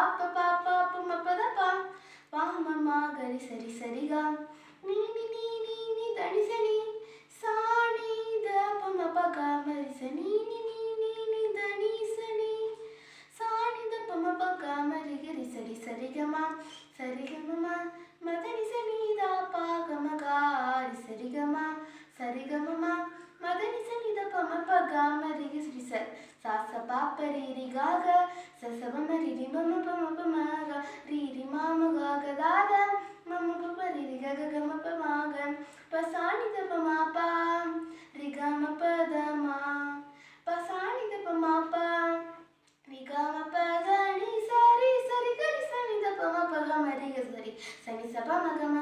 పాప పాప పమ పద ప వామ మా గరి సరి సరిగా నీని నీని నీ దడిసని సాని ద పమ పగ మరిస నీని నీని నీ దనిసని సాని ద పమ పగ మరి గరి సరి సరిగమ సరిగమ మదనిసని ద పాగమ గారి సరిగమ సరిగమ మదనిసని ద పమ పగ మరి సరి స సాస పాప రిరి గాగ ససవ మరి రిమమ pasanida mama pa rigama padama pasanida mama pa rigama padani sari sari sanida mama pa gama rigasari sanisa pa magama